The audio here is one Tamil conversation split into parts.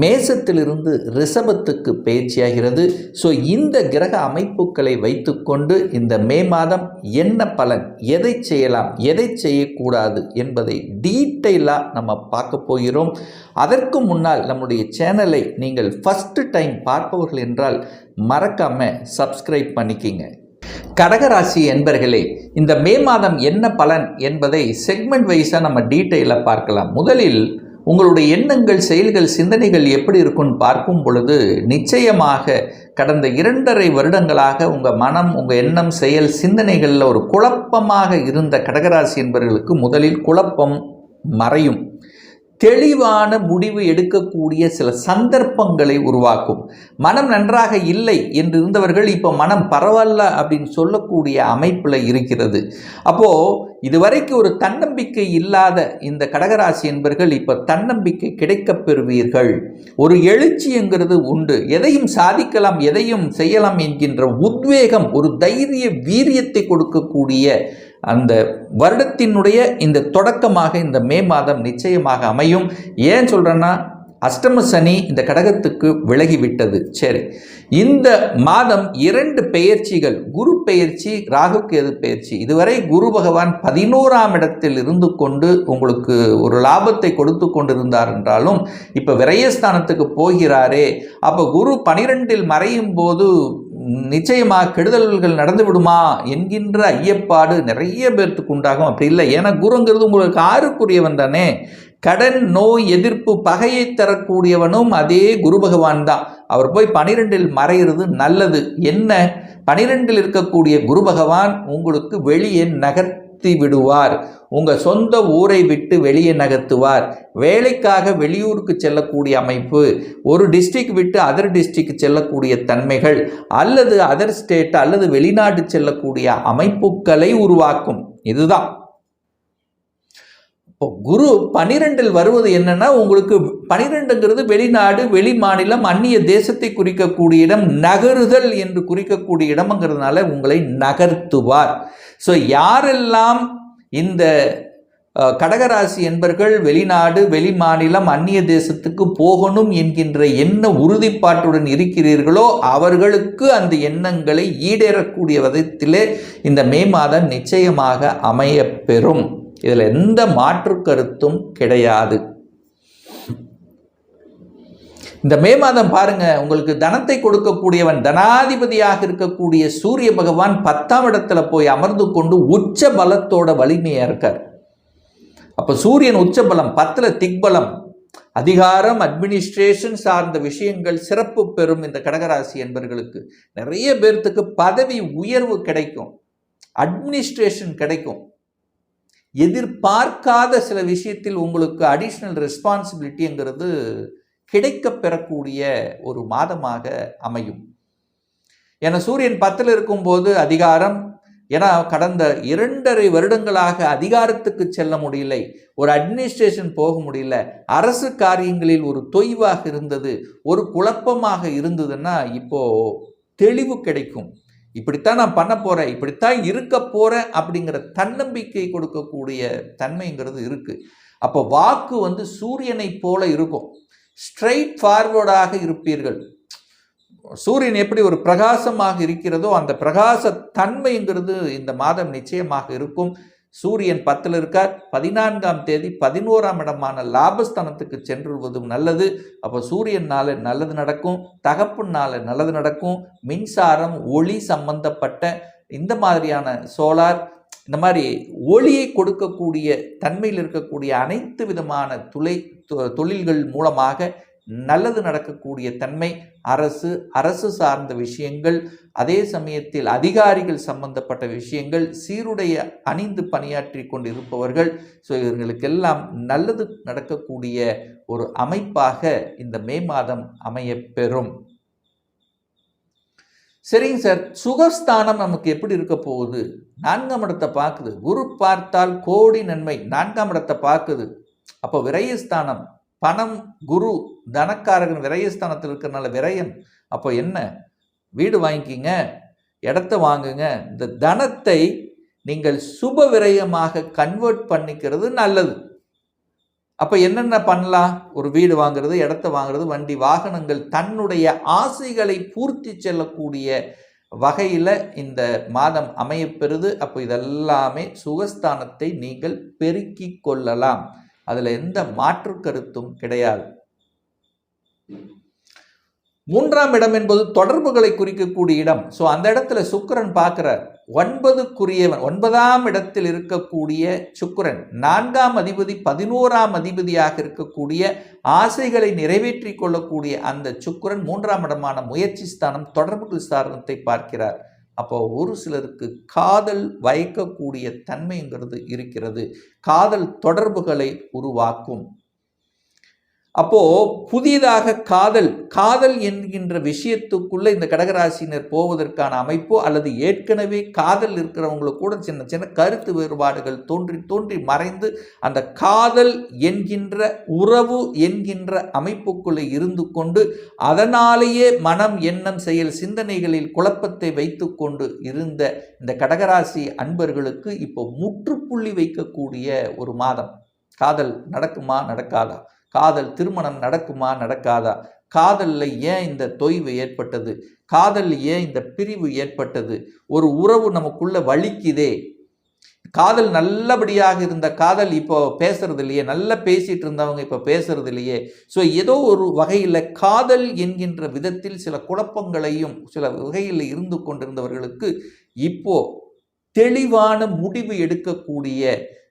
மேசத்திலிருந்து ரிஷபத்துக்கு பயிற்சியாகிறது ஸோ இந்த கிரக அமைப்புகளை வைத்துக்கொண்டு இந்த மே மாதம் என்ன பலன் எதை செய்யலாம் எதை செய்யக்கூடாது என்பதை டீட்டெயிலாக நம்ம பார்க்க போகிறோம். அதற்கு முன்னால் நம்முடைய சேனலை நீங்கள் ஃபஸ்ட்டு டைம் பார்ப்பவர்கள் என்றால் மறக்காமல் சப்ஸ்கிரைப் பண்ணிக்கிங்க. கடகராசி என்பர்களே இந்த மே மாதம் என்ன பலன் என்பதை செக்மெண்ட் வைஸாக நம்ம டீட்டெயிலாக பார்க்கலாம். முதலில் உங்களுடைய எண்ணங்கள் செயல்கள் சிந்தனைகள் எப்படி இருக்குன்னு பார்க்கும் பொழுது நிச்சயமாக கடந்த இரண்டரை வருடங்களாக உங்கள் மனம் உங்கள் எண்ணம் செயல் சிந்தனைகளில் ஒரு குழப்பமாக இருந்த கடகராசி என்பவர்களுக்கு முதலில் குழப்பம் மறையும். தெளிவான முடிவு எடுக்கக்கூடிய சில சந்தர்ப்பங்களை உருவாக்கும். மனம் நன்றாக இல்லை என்று இருந்தவர்கள் இப்போ மனம் பரவாயில்ல அப்படின்னு சொல்லக்கூடிய அமைப்பில் இருக்கிறது. அப்போது இதுவரைக்கும் ஒரு தன்னம்பிக்கை இல்லாத இந்த கடகராசி என்பர்கள் இப்போ தன்னம்பிக்கை கிடைக்கப் பெறுவீர்கள். ஒரு எழுச்சிங்கிறது உண்டு. எதையும் சாதிக்கலாம் எதையும் செய்யலாம் என்கின்ற உத்வேகம் ஒரு தைரிய வீரியத்தை கொடுக்கக்கூடிய அந்த வருடத்தினுடைய இந்த தொடக்கமாக இந்த மே மாதம் நிச்சயமாக அமையும். ஏன் சொல்கிறேன்னா அஷ்டம சனி இந்த கடகத்துக்கு விலகிவிட்டது சரி. இந்த மாதம் இரண்டு பெயர்ச்சிகள் குரு பெயர்ச்சி ராகு கேது பெயர்ச்சி. இதுவரை குரு பகவான் பதினோராம் இடத்தில் இருந்து கொண்டு உங்களுக்கு ஒரு லாபத்தை கொடுத்து கொண்டிருந்தார் என்றாலும் இப்போ விரயஸ்தானத்துக்கு போகிறாரே. அப்போ குரு பனிரெண்டில் மறையும் போது நிச்சயமா கெடுதல்கள் நடந்து விடுமா என்கின்ற ஐயப்பாடு நிறைய பேர்த்துக்கு உண்டாகும். அப்படி இல்லை. ஏன்னா குருங்கிறது உங்களுக்கு ஆறுக்குரியவன் தானே. கடன் நோய் எதிர்ப்பு பகையை தரக்கூடியவனும் அதே குரு பகவான் தான். அவர் போய் பனிரெண்டில் மறைகிறது நல்லது. என்ன? பனிரெண்டில் இருக்கக்கூடிய குரு பகவான் உங்களுக்கு வெளியே நகர்த்தி விடுவார். உங்கள் சொந்த ஊரை விட்டு வெளியே நகர்த்துவார். வேலைக்காக வெளியூருக்கு செல்லக்கூடிய அமைப்பு ஒரு டிஸ்ட்ரிக்ட் விட்டு அதர் டிஸ்ட்ரிக்கு செல்லக்கூடிய தன்மைகள் அல்லது அதர் ஸ்டேட் அல்லது வெளிநாடு செல்லக்கூடிய அமைப்புகளை உருவாக்கும். இதுதான். இப்போ குரு பனிரெண்டில் வருவது என்னன்னா உங்களுக்கு பனிரெண்டுங்கிறது வெளிநாடு வெளி மாநிலம் அந்நிய தேசத்தை குறிக்கக்கூடிய இடம் நகருதல் என்று குறிக்கக்கூடிய இடம்ங்கிறதுனால உங்களை நகர்த்துவார். ஸோ யாரெல்லாம் இந்த கடகராசி என்பர்கள் வெளிநாடு வெளி மாநிலம் அந்நிய தேசத்துக்கு போகணும் என்கின்ற எண்ண உறுதிப்பாட்டுடன் இருக்கிறீர்களோ அவர்களுக்கு அந்த எண்ணங்களை ஈடேறக்கூடிய விதத்திலே இந்த மே மாதம் நிச்சயமாக அமையப்பெறும். இதில் எந்த மாற்று கருத்தும் கிடையாது. இந்த மே மாதம் பாருங்க உங்களுக்கு தனத்தை கொடுக்கக்கூடியவன் தனாதிபதியாக இருக்கக்கூடிய சூரிய பகவான் பத்தாம் இடத்துல போய் அமர்ந்து கொண்டு உச்ச பலத்தோட வலிமையாக இருக்கார். அப்போ சூரியன் உச்ச பலம் பத்தில் திக்பலம் அதிகாரம் அட்மினிஸ்ட்ரேஷன் சார்ந்த விஷயங்கள் சிறப்பு பெறும் இந்த கடகராசி என்பர்களுக்கு நிறைய பேர்த்துக்கு பதவி உயர்வு கிடைக்கும் அட்மினிஸ்ட்ரேஷன் கிடைக்கும். எதிர்பார்க்காத சில விஷயத்தில் உங்களுக்கு அடிஷ்னல் ரெஸ்பான்சிபிலிட்டிங்கிறது கிடைக்க பெறக்கூடிய ஒரு மாதமாக அமையும். ஏன்னா சூரியன் பத்தில் இருக்கும்போது அதிகாரம் ஏன்னா கடந்த இரண்டரை வருடங்களாக அதிகாரத்துக்கு செல்ல முடியலை ஒரு அட்மினிஸ்ட்ரேஷன் போக முடியல அரசு காரியங்களில் ஒரு தொய்வாக இருந்தது ஒரு குழப்பமாக இருந்ததுன்னா இப்போ தெளிவு கிடைக்கும். இப்படித்தான் நான் பண்ண போகிறேன் இப்படித்தான் இருக்க போகிறேன் அப்படிங்கிற தன்னம்பிக்கை கொடுக்கக்கூடிய தன்மைங்கிறது இருக்குது அப்போ வாக்கு வந்து சூரியனை போல இருக்கும். ஸ்ட்ரைட் ஃபார்வர்டாக இருப்பீர்கள். சூரியன் எப்படி ஒரு பிரகாசமாக இருக்கிறதோ அந்த பிரகாச தன்மைங்கிறது இந்த மாதம் நிச்சயமாக இருக்கும். சூரியன் பத்தில் இருக்கார். பதினான்காம் தேதி பதினோராம் இடமான லாபஸ்தானத்துக்கு சென்றுவதும் நல்லது. அப்போ சூரியனால் நல்லது நடக்கும். தகப்புனால் நல்லது நடக்கும். மின்சாரம் ஒளி சம்பந்தப்பட்ட இந்த மாதிரியான சோலார் இந்த மாதிரி ஒளியை கொடுக்கக்கூடிய தன்மையில் இருக்கக்கூடிய அனைத்து விதமான துளை தொ- தொழில்கள் மூலமாக நல்லது நடக்கக்கூடிய தன்மை அரசு அரசு சார்ந்த விஷயங்கள் அதே சமயத்தில் அதிகாரிகள் சம்பந்தப்பட்ட விஷயங்கள் சீருடைய அணிந்து பணியாற்றி கொண்டிருப்பவர்கள். ஸோ இவர்களுக்கெல்லாம் நல்லது நடக்கக்கூடிய ஒரு அமைப்பாக இந்த மே மாதம் அமையப் பெறும் சரிங்க சார். சுகஸ்தானம் நமக்கு எப்படி இருக்க போகுது? நான்காம் இடத்தை பார்க்குது. குரு பார்த்தால் கோடி நன்மை. நான்காம் இடத்தை பார்க்குது. அப்போ விரயஸ்தானம். பணம் குரு தனக்காரகன் விரயஸ்தானத்தில் இருக்கிறனால விரயம் அப்போ என்ன? வீடு வாங்கிக்கிங்க இடத்த வாங்குங்க. இந்த தனத்தை நீங்கள் சுப விரயமாக கன்வெர்ட் பண்ணிக்கிறது நல்லது. அப்போ என்னென்ன பண்ணலாம்? ஒரு வீடு வாங்குறது இடத்த வாங்குறது வண்டி வாகனங்கள் தன்னுடைய ஆசைகளை பூர்த்தி செல்லக்கூடிய வகையில் இந்த மாதம் அமையப்பெறுது அப்போ இதெல்லாமே சுகஸ்தானத்தை நீங்கள் பெருக்கிக் கொள்ளலாம். அதில் எந்த மாற்று கருத்தும் கிடையாது. மூன்றாம் இடம் என்பது தொடர்புகளை குறிக்கக்கூடிய இடம். ஸோ அந்த இடத்துல சுக்கிரன் பார்க்கிறார். ஒன்பதுக்குரியவன் ஒன்பதாம் இடத்தில் இருக்கக்கூடிய சுக்கிரன் நான்காம் அதிபதி பதினோராம் அதிபதியாக இருக்கக்கூடிய ஆசைகளை நிறைவேற்றி கொள்ளக்கூடிய அந்த சுக்கிரன் மூன்றாம் இடமான முயற்சி ஸ்தானம் தொடர்புகள் ஸ்தானத்தை பார்க்கிறார். அப்போ ஒரு சிலருக்கு காதல் வயக்கக்கூடிய தன்மைங்கிறது இருக்கிறது. காதல் தொடர்புகளை உருவாக்கும். அப்போது புதிதாக காதல் காதல் என்கின்ற விஷயத்துக்குள்ளே இந்த கடகராசினர் போவதற்கான அமைப்போ அல்லது ஏற்கனவே காதல் இருக்கிறவங்களுக்கு கூட சின்ன சின்ன கருத்து வேறுபாடுகள் தோன்றி தோன்றி மறைந்து அந்த காதல் என்கின்ற உறவு என்கின்ற அமைப்புக்குள்ளே இருந்து கொண்டு அதனாலேயே மனம் எண்ணம் செயல் சிந்தனைகளில் குழப்பத்தை வைத்துக்கொண்டு இருந்த இந்த கடகராசி அன்பர்களுக்கு இப்போ முற்றுப்புள்ளி வைக்கக்கூடிய ஒரு மாதம். காதல் நடக்குமா நடக்காதா? காதல் திருமணம் நடக்குமா நடக்காதா? காதலில் ஏன் இந்த தொய்வு ஏற்பட்டது? காதலில் ஏன் இந்த பிரிவு ஏற்பட்டது? ஒரு உறவு நமக்குள்ள வலிக்குதே. காதல் நல்லபடியாக இருந்த காதல் இப்போ பேசுறது இல்லையே நல்லா பேசிட்டு இருந்தவங்க இப்போ பேசுறது இல்லையே ஸோ ஏதோ ஒரு வகையில் காதல் என்கின்ற விதத்தில் சில குழப்பங்களையும் சில வகையில் இருந்து கொண்டிருந்தவர்களுக்கு இப்போ தெளிவான முடிவு எடுக்கக்கூடிய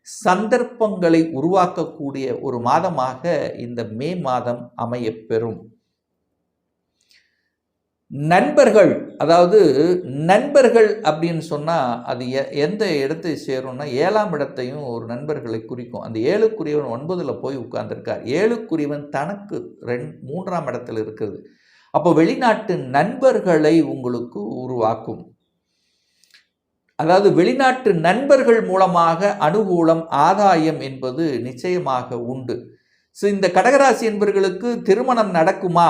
சந்தர்ப்பங்களை உருவாக்கக்கூடிய ஒரு மாதமாக இந்த மே மாதம் அமையப்பெறும். நண்பர்கள் அதாவது நண்பர்கள் அப்படின்னு சொன்னால் அது எ- எந்த இடத்தை சேரும்னா ஏழாம் இடத்தையும் ஒரு நண்பர்களை குறிக்கும். அந்த ஏழுக்குரியவன் ஒன்பதில் போய் உட்கார்ந்துருக்கார். ஏழுக்குரியவன் தனக்கு ரெண் மூன்றாம் இடத்துல இருக்கிறது. அப்போ வெளிநாட்டு நண்பர்களை உங்களுக்கு உருவாக்கும். அதாவது வெளிநாட்டு நண்பர்கள் மூலமாக அனுகூலம் ஆதாயம் என்பது நிச்சயமாக உண்டு. ஸோ இந்த கடகராசி என்பவர்களுக்கு திருமணம் நடக்குமா?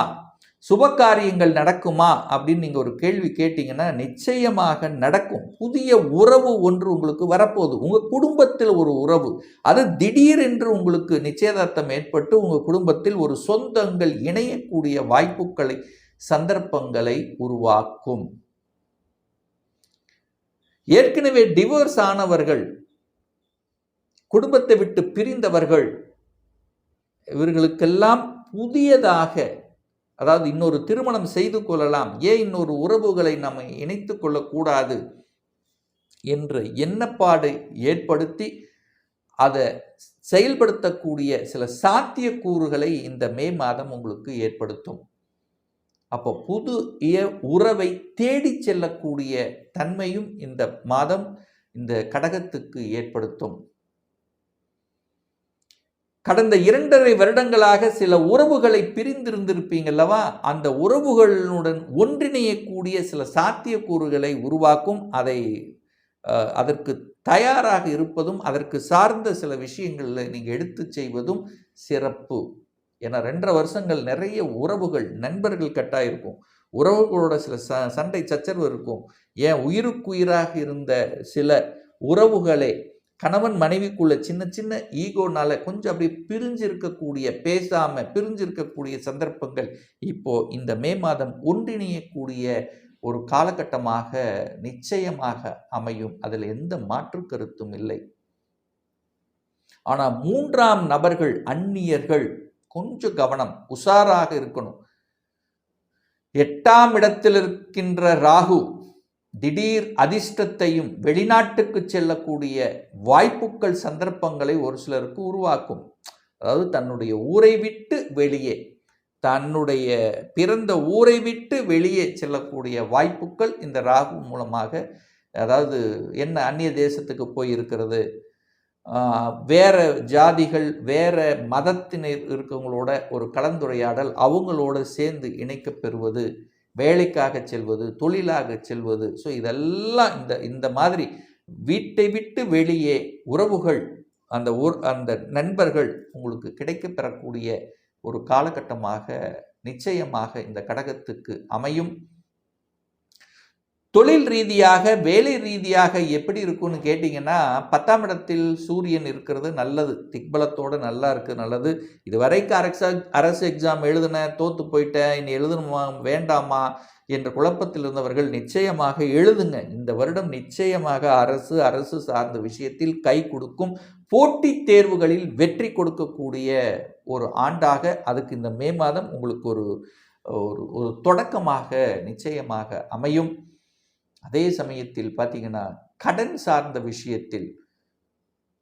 சுபகாரியங்கள் நடக்குமா? அப்படின்னு நீங்கள் ஒரு கேள்வி கேட்டிங்கன்னா நிச்சயமாக நடக்கும். புதிய உறவு ஒன்று உங்களுக்கு வரப்போகுது. உங்கள் குடும்பத்தில் ஒரு உறவு. அது திடீரென்று உங்களுக்கு நிச்சயதார்த்தம் ஏற்பட்டு உங்கள் குடும்பத்தில் ஒரு சொந்தங்கள் இணையக்கூடிய வாய்ப்புகளை சந்தர்ப்பங்களை உருவாக்கும். ஏற்கனவே டிவோர்ஸ் ஆனவர்கள் குடும்பத்தை விட்டு பிரிந்தவர்கள் இவர்களுக்கெல்லாம் புதியதாக அதாவது இன்னொரு திருமணம் செய்து கொள்ளலாம் ஏன் இன்னொரு உறவுகளை நம்ம இணைத்து கொள்ளக்கூடாது என்ற எண்ணப்பாடு ஏற்படுத்தி அதை செயல்படுத்தக்கூடிய சில சாத்தியக்கூறுகளை இந்த மே மாதம் உங்களுக்கு ஏற்படுத்தும். அப்போ புது உறவை தேடிச் செல்லக்கூடிய தன்மையும் இந்த மாதம் இந்த கடகத்துக்கு ஏற்படுத்தும். கடந்த இரண்டரை வருடங்களாக சில உறவுகளை பிரிந்திருந்திருப்பீங்கல்லவா அந்த உறவுகளுடன் ஒன்றிணையக்கூடிய சில சாத்தியக்கூறுகளை உருவாக்கும் அதை அதற்கு தயாராக இருப்பதும் அதற்கு சார்ந்த சில விஷயங்களில் நீங்கள் எடுத்து செய்வதும் சிறப்பு. ஏன்னா ரெண்டரை வருஷங்கள் நிறைய உறவுகள் நண்பர்கள் கட்டாயிருக்கும் உறவுகளோட சில ச சண்டை சச்சரவு இருக்கும். ஏன்? உயிருக்குயிராக இருந்த சில உறவுகளே கணவன் மனைவிக்குள்ள சின்ன சின்ன ஈகோனால கொஞ்சம் அப்படி பிரிஞ்சு இருக்கக்கூடிய பேசாம பிரிஞ்சு இருக்கக்கூடிய சந்தர்ப்பங்கள் இப்போ இந்த மே மாதம் ஒன்றிணையக்கூடிய ஒரு காலகட்டமாக நிச்சயமாக அமையும். அதில் எந்த மாற்று கருத்தும் இல்லை. ஆனால் மூன்றாம் நபர்கள் அந்நியர்கள் கொஞ்சம் கவனம் உஷாராக இருக்கணும். எட்டாம் இடத்தில் இருக்கின்ற ராகு திடீர் அதிர்ஷ்டத்தையும் வெளிநாட்டுக்கு செல்லக்கூடிய வாய்ப்புகள் சந்தர்ப்பங்களை ஒரு சிலருக்கு உருவாக்கும். அதாவது தன்னுடைய ஊரை விட்டு வெளியே தன்னுடைய பிறந்த ஊரை விட்டு வெளியே செல்லக்கூடிய வாய்ப்புகள் இந்த ராகு மூலமாக அதாவது என்ன அந்நிய தேசத்துக்கு போய் இருக்கிறது வேற ஜாதிகள் வேற மதத்தினர் இருக்கவங்களோட ஒரு கலந்துரையாடல் அவங்களோட சேர்ந்து இணைக்க பெறுவது வேலைக்காக செல்வது தொழிலாக செல்வது. ஸோ இதெல்லாம் இந்த இந்த மாதிரி வீட்டை விட்டு வெளியே உறவுகள் அந்த ஊர் அந்த நண்பர்கள் உங்களுக்கு கிடைக்க பெறக்கூடிய ஒரு காலகட்டமாக நிச்சயமாக இந்த கடகத்துக்கு அமையும். தொழில் ரீதியாக வேலை ரீதியாக எப்படி இருக்கும்னு கேட்டிங்கன்னா பத்தாம் இடத்தில் சூரியன் இருக்கிறது நல்லது. திக்பலத்தோடு நல்லா இருக்குது நல்லது. இது வரைக்கும் அரசு அரசு எக்ஸாம் எழுதின தோற்று போயிட்டேன் இனி எழுதணுமா வேண்டாமா என்ற குழப்பத்தில் இருந்தவர்கள் நிச்சயமாக எழுதுங்க. இந்த வருடம் நிச்சயமாக அரசு அரசு சார்ந்த விஷயத்தில் கை கொடுக்கும் போட்டித் தேர்வுகளில் வெற்றி கொடுக்கக்கூடிய ஒரு ஆண்டாக அதுக்கு இந்த மே மாதம் உங்களுக்கு ஒரு ஒரு ஒரு தொடக்கமாக நிச்சயமாக அமையும். அதே சமயத்தில் பார்த்தீங்கன்னா கடன் சார்ந்த விஷயத்தில்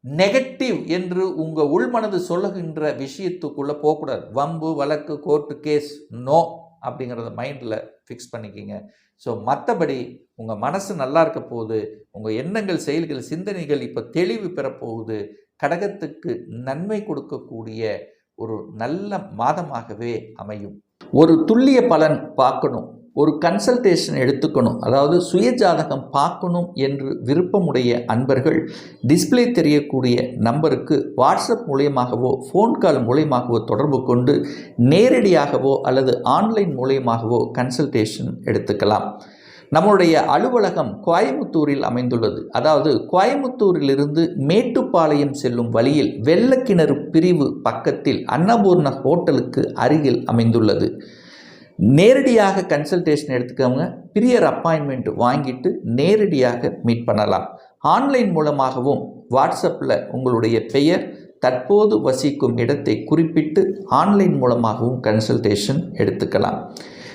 நெகட்டிவ் என்று உங்கள் உள்மனது சொல்லுகின்ற விஷயத்துக்குள்ளே போகக்கூடாது. வம்பு வழக்கு கோர்ட்டு கேஸ் நோ அப்படிங்கிறத மைண்டில் ஃபிக்ஸ் பண்ணிக்கிங்க. ஸோ மற்றபடி உங்கள் மனசு நல்லா இருக்க போகுது உங்கள் எண்ணங்கள் செயல்கள் சிந்தனைகள் இப்போ தெளிவு பெறப்போகுது கடகத்துக்கு நன்மை கொடுக்கக்கூடிய ஒரு நல்ல மாதமாகவே அமையும். ஒரு துல்லிய பலன் பார்க்கணும். ஒரு கன்சல்டேஷன் எடுத்துக்கணும். அதாவது சுயஜாதகம் பார்க்கணும் என்று விருப்பமுடைய அன்பர்கள் டிஸ்ப்ளே தெரியக்கூடிய நம்பருக்கு வாட்ஸ்அப் மூலியமாகவோ ஃபோன் கால் மூலியமாகவோ தொடர்பு கொண்டு நேரடியாகவோ அல்லது ஆன்லைன் மூலியமாகவோ கன்சல்டேஷன் எடுத்துக்கலாம். நம்மளுடைய அலுவலகம் கோயமுத்தூரில் அமைந்துள்ளது. அதாவது கோயமுத்தூரிலிருந்து மேட்டுப்பாளையம் செல்லும் வழியில் வெள்ளக்கிணறு பிரிவு பக்கத்தில் அன்னபூர்ண ஹோட்டலுக்கு அருகில் அமைந்துள்ளது. நேரடியாக கன்சல்டேஷன் எடுத்துக்கவங்க பிரியர் அப்பாயின்மெண்ட் வாங்கிட்டு நேரடியாக மீட் பண்ணலாம். ஆன்லைன் மூலமாகவும் வாட்ஸ்அப்பில் உங்களுடைய பெயர் தற்போது வசிக்கும் இடத்தை குறிப்பிட்டு ஆன்லைன் மூலமாகவும் கன்சல்டேஷன் எடுத்துக்கலாம்.